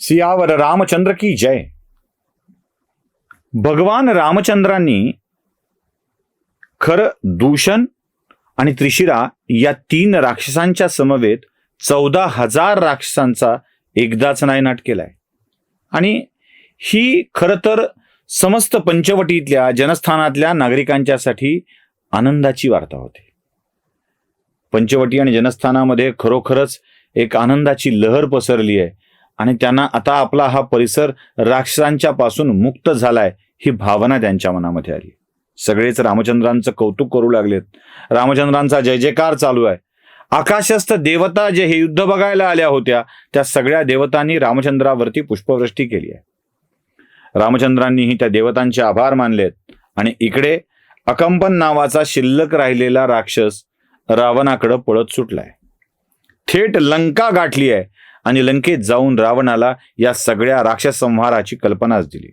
सियावर रामचंद्र की जय. भगवान रामचंद्रांनी खर दूषण आणि त्रिशिरा या तीन राक्षसांच्या समवेत चौदा हजार राक्षसांचा एकदाच नायनाट केलाय. आणि ही खरं तर समस्त पंचवटीतल्या जनस्थानातल्या नागरिकांच्यासाठी आनंदाची वार्ता होती. पंचवटी आणि जनस्थानामध्ये खरोखरच एक आनंदाची लहर पसरली आहे. आणि त्यांना आता आपला हा परिसर राक्षसांच्या पासून मुक्त झालाय ही भावना त्यांच्या मनामध्ये आली. सगळेच रामचंद्रांचं कौतुक करू लागलेत. रामचंद्रांचा जय जयकार चालू आहे. आकाशस्थ देवता जे हे युद्ध बघायला आल्या होत्या त्या सगळ्या देवतांनी रामचंद्रावरती पुष्पवृष्टी केली आहे. रामचंद्रांनीही त्या देवतांचे आभार मानलेत. आणि इकडे अकंपन नावाचा शिल्लक राहिलेला राक्षस रावणाकडं पळत सुटलाय. थेट लंका गाठली आहे. आणि लंकेत जाऊन रावणाला या सगळ्या राक्षस संहाराची कल्पनाच दिली.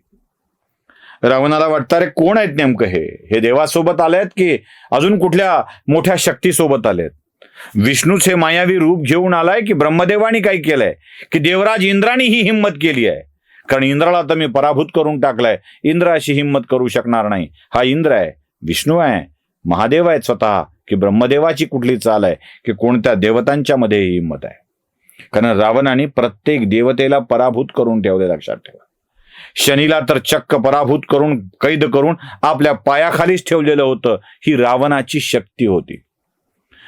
रावणाला वाटतं अरे कोण आहेत नेमकं हे? हे देवासोबत आलेत की अजून कुठल्या मोठ्या शक्तीसोबत आलेत? विष्णूच हे मायावी रूप घेऊन आलाय की ब्रह्मदेवानी काय केलंय? की देवराज इंद्राने ही हिंमत केली आहे? कारण इंद्राला तर मी पराभूत करून टाकलाय. इंद्र अशी हिंमत करू शकणार नाही. हा इंद्र आहे. विष्णू आहे. महादेव आहेत स्वतः. की ब्रह्मदेवाची कुठली चाल आहे? की कोणत्या देवतांच्या मध्ये ही हिंमत आहे? कारण रावणाने प्रत्येक देवतेला पराभूत करून ठेवले लक्षात ठेवा. शनीला तर चक्क पराभूत करून कैद करून आपल्या पायाखालीच ठेवलेलं होतं. ही रावणाची शक्ती होती.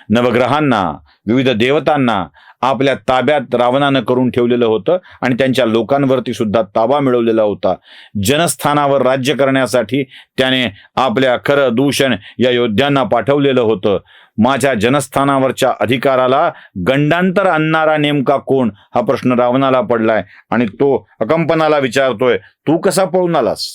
नवग्रहांना विविध देवतांना आपल्या ताब्यात रावणानं करून ठेवलेलं होतं आणि त्यांच्या लोकांवरती सुद्धा ताबा मिळवलेला होता. जनस्थानावर राज्य करण्यासाठी त्याने आपल्या खरं दूषण या योद्ध्यांना पाठवलेलं होतं. माझ्या जनस्थानावरच्या अधिकाराला गंडांतर आणणारा नेमका कोण? हा प्रश्न रावणाला पडलाय आणि तो अकंपनाला विचारतोय तू कसा पळून आलास?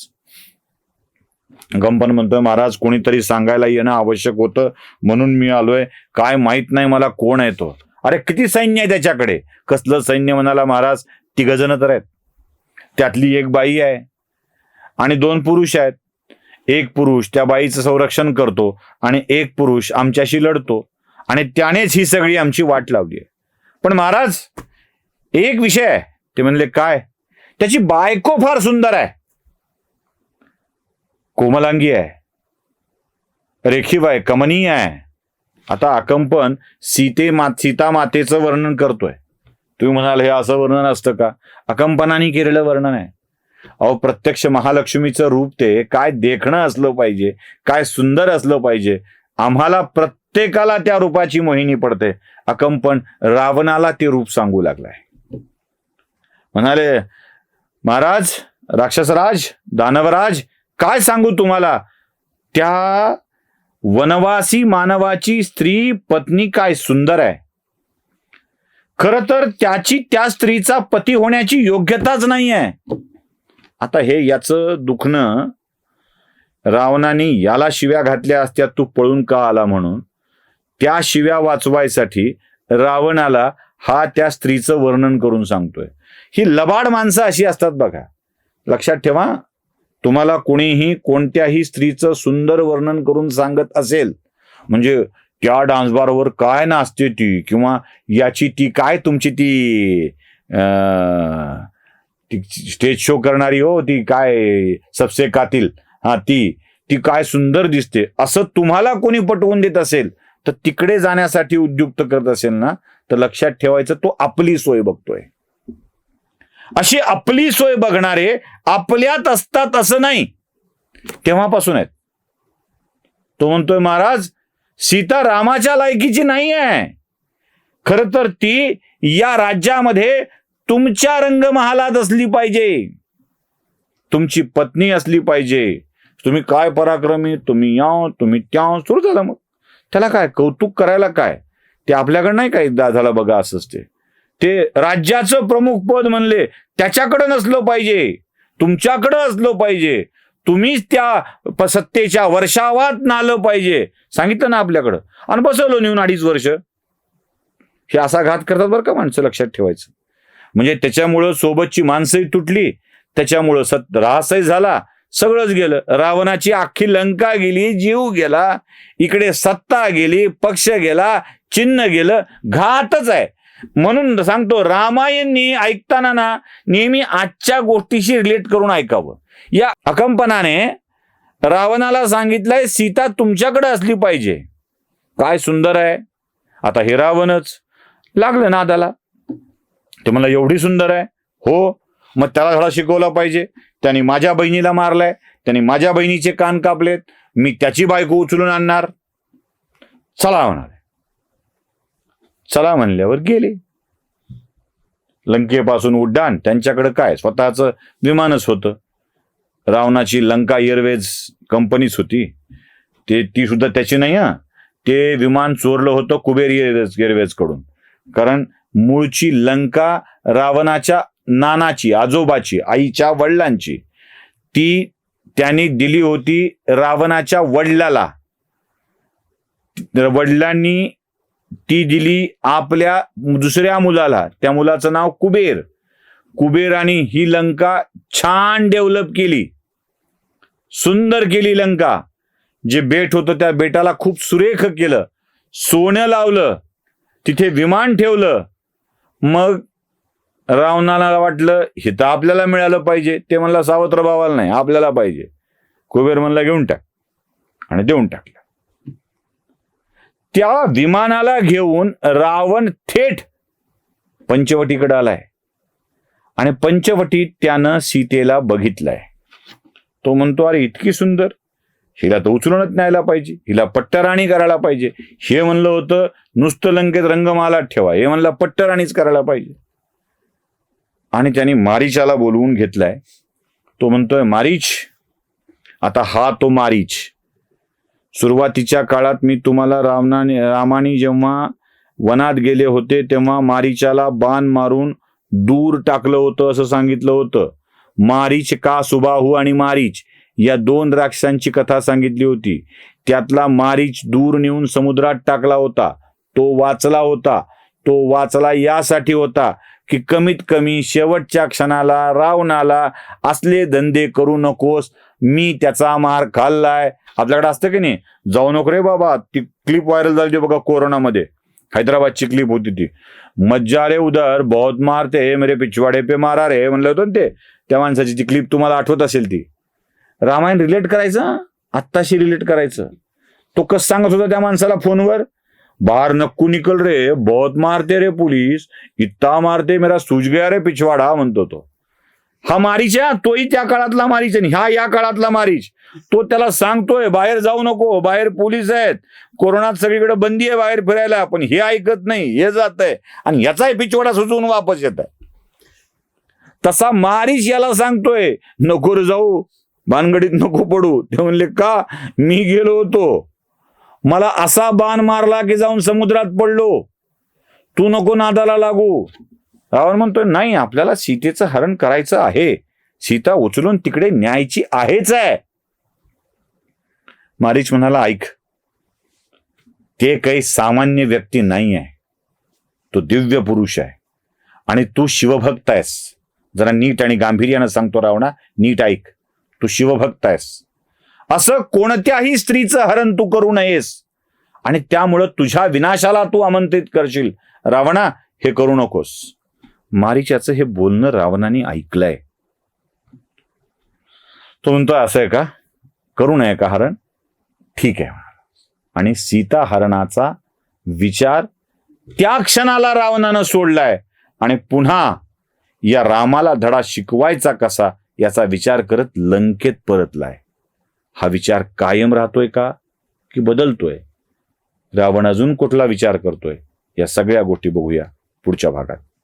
कंपन म्हणतोय महाराज कोणीतरी सांगायला येणं आवश्यक होतं म्हणून मी आलोय. काय माहीत नाही मला कोण आहे तो. अरे किती सैन्य आहे त्याच्याकडे? कसलं सैन्य म्हणाला महाराज? तिघजण तर आहेत. त्यातली एक बाई आहे. आणि दोन पुरुष आहेत. एक पुरुष त्या बाईचं संरक्षण करतो आणि एक पुरुष आमच्याशी लढतो. आणि त्यानेच ही सगळी आमची वाट लावली आहे. पण महाराज एक विषय आहे. ते म्हणले काय? त्याची बायको फार सुंदर आहे. कोमलांगी आहे. रेखीव आहे कमनीय आहे. आता अकंपन सीते मा सीता मातेचं वर्णन करतोय. तुम्ही म्हणाल हे असं वर्णन असतं का? अकंपनाने केलेलं वर्णन आहे. अहो प्रत्यक्ष महालक्ष्मीचं रूप ते काय देखणं असलं पाहिजे काय सुंदर असलं पाहिजे आम्हाला प्रत्येकाला त्या रूपाची मोहिनी पडते. अकंपन रावणाला ते रूप सांगू लागलाय. म्हणाले महाराज राक्षसराज दानवराज काय सांगू तुम्हाला? त्या वनवासी मानवाची स्त्री पत्नी काय सुंदर आहे. खर तर त्याची त्या स्त्रीचा पती होण्याची योग्यताच नाही आहे. आता हे याचं दुखणं रावणाने याला शिव्या घातल्या असत्या तू पळून का आला म्हणून. त्या शिव्या वाचवायसाठी रावणाला हा त्या स्त्रीचं वर्णन करून सांगतोय. ही लबाड माणसं अशी असतात बघा. लक्षात ठेवा तुम्हाला कोणीही कोणत्याही स्त्रीचं सुंदर वर्णन करून सांगत असेल म्हणजे त्या डान्सबारवर काय नाचते ती किंवा याची ती काय तुमची ती ती स्टेज शो करणारी हो ती काय सबसे कातील हा ती ती काय सुंदर दिसते. असं तुम्हाला कोणी पटवून देत असेल तर तिकडे जाण्यासाठी उद्युक्त करत असेल ना तर लक्षात ठेवायचं तो आपली सोय बघतोय. अशी आपली सोय बघणारे आपल्यात असतात असं नाही. तेव्हापासून आहेत. तो म्हणतोय महाराज सीता रामाच्या लायकीची नाही आहे. खर तर ती या राज्यामध्ये तुमच्या रंगमहालात असली पाहिजे. तुमची पत्नी असली पाहिजे. तुम्ही काय पराक्रमी तुम्ही याव तुम्ही त्या सुरू झालं मग. त्याला काय कौतुक करायला काय? ते आपल्याकडं नाही काय झालं बघा असंच ते. ते राज्याचं प्रमुख पद म्हणले त्याच्याकडे नसलं पाहिजे. तुमच्याकडं असलं पाहिजे. तुम्हीच त्या सत्तेच्या वर्षावात नालं पाहिजे. सांगितलं ना आपल्याकडं. आणि बसवलं नेऊन अडीच वर्ष. हे असा घात करतात बरं का माणसं लक्षात ठेवायचं. म्हणजे त्याच्यामुळं सोबतची माणसंही तुटली त्याच्यामुळं सत राहसही झाला सगळंच गेलं. रावणाची अख्खी लंका गेली जीव गेला इकडे सत्ता गेली पक्ष गेला चिन्ह गेलं घातच आहे. म्हणून सांगतो रामायणनी ऐकताना ना नेहमी आजच्या गोष्टीशी रिलेट करून ऐकावं. या अकंपनाने रावणाला सांगितलंय सीता तुमच्याकडे असली पाहिजे. काय सुंदर आहे. आता हे रावणच. लागलं नादाला. ते मला एवढी सुंदर आहे. हो. मग त्याला धडा शिकवला पाहिजे. त्याने माझ्या बहिणीला मारलाय. त्याने माझ्या बहिणीचे कान कापलेत. मी त्याची बायको उचलून आणणार. चला म्हणाले चला म्हणल्यावर गेले. लंकेपासून उड्डाण त्यांच्याकडे काय? स्वतःचं विमानच होतं. रावणाची लंका एअरवेज कंपनीच होती. ते ती सुद्धा त्याची नाही हा. ते विमान चोरलं होतं कुबेर एअरवेज एअरवेजकडून कारण मूळची लंका रावणाच्या नानाची आजोबाची आईच्या वडिलांची. ती त्यांनी दिली होती रावणाच्या वडिलाला. वडिलांनी ती दिली आपल्या दुसऱ्या मुलाला. त्या मुलाचं नाव कुबेर. कुबेराने ही लंका छान डेव्हलप केली. सुंदर केली लंका. जे बेट होतं त्या बेटाला खूप सुरेख केलं. सोनं लावलं. तिथे विमान ठेवलं. मग रावणाला वाटलं हे तर आपल्याला मिळालं पाहिजे. ते म्हणलं सावत्र भावाला नाही आपल्याला पाहिजे. कुबेर म्हणला घेऊन टाक. आणि देऊन टाकलं. त्या विमानाला घेऊन रावण थेट पंचवटीकडे आलाय. आणि पंचवटीत त्यानं सीतेला बघितलंय. तो म्हणतो अरे इतकी सुंदर. हिला तर उचलूनच न्यायला पाहिजे. हिला पट्टराणी करायला पाहिजे. हे म्हणलं होतं नुसतं लंकेत रंगमाला ठेवा. हे म्हणलं पट्टराणीच करायला पाहिजे. आणि त्यांनी मारीचाला बोलवून घेतलाय. तो म्हणतोय मारीच. आता हा तो मारीच. सुरुवातीच्या काळात मी तुम्हाला रावणाने रामाने जेव्हा वनात गेले होते तेव्हा मारीच्याला बाण मारून दूर टाकलं होतं असं सांगितलं होतं. मारीच का सुबाहू आणि मारीच? या दोन राक्षसांची कथा सांगितली होती. त्यातला मारीच दूर नेऊन समुद्रात टाकला होता. तो वाचला होता. तो वाचला यासाठी होता की कमीत कमी शेवटच्या क्षणाला रावणाला असले धंदे करू नकोस मी त्याचा मार खाल्लाय. आपल्याकडे असतं की नाही? जाऊ नको रे बाबा. ती क्लिप व्हायरल झाली होती बघा कोरोनामध्ये. हैदराबादची क्लिप होती ती. मज्जा रे उदर बहुत मारते मेरे पिछवाडे पे मारा रे म्हणलं होतं ना ते. त्या माणसाची ती क्लिप तुम्हाला आठवत असेल ती. रामायण रिलेट करायचं? आत्ताशी रिलेट करायचं. तो कस सांगत होता त्या माणसाला फोनवर? बाहर नक्कू निकल रे बहुत मारते रे पोलीस इत्ता मारते मेरा सूज गया रे पिछवाडा म्हणतो तो. हा मारीच तोही त्या काळातला मारीच आणि ह्या या काळातला मारीच. तो त्याला सांगतोय बाहेर जाऊ नको बाहेर पोलीस आहेत. कोरोनात सगळीकडे बंदी आहे बाहेर फिरायला पण हे ऐकत नाही हे जात आहे आणि याचाही पिचवडा सुचवून वापस येत आहे तसा मारीच याला सांगतोय नको रे जाऊ भानगडीत नको पडू. ते म्हणले का? मी गेलो होतो. मला असा बाण मारला की जाऊन समुद्रात पडलो. तू नको नादाला लागू. रावण म्हणतोय नाही आपल्याला सीतेचं हरण करायचं आहे. सीता उचलून तिकडे न्यायची आहेच आहे. मारीच म्हणाला ऐक ते काही सामान्य व्यक्ती नाही आहे. तो दिव्य पुरुष आहे. आणि तू शिवभक्त आहेस. जरा नीट आणि गांभीर्यानं सांगतो रावणा नीट ऐक तू शिवभक्त आहेस. असं कोणत्याही स्त्रीचं हरण तू करू नयेस. आणि त्यामुळं तुझ्या विनाशाला तू आमंत्रित करशील. रावणा हे करू नकोस. मारीच्याचं हे बोलणं रावणाने ऐकलंय. तो म्हणतो असं आहे का? करू नये का हरण? ठीक आहे. आणि सीता हरणाचा विचार त्या क्षणाला रावणानं सोडलाय. आणि पुन्हा या रामाला धडा शिकवायचा कसा याचा विचार करत लंकेत परतलाय. हा विचार कायम राहतोय का की बदलतोय? रावण अजून कुठला विचार करतोय? या सगळ्या गोष्टी बघूया पुढच्या भागात.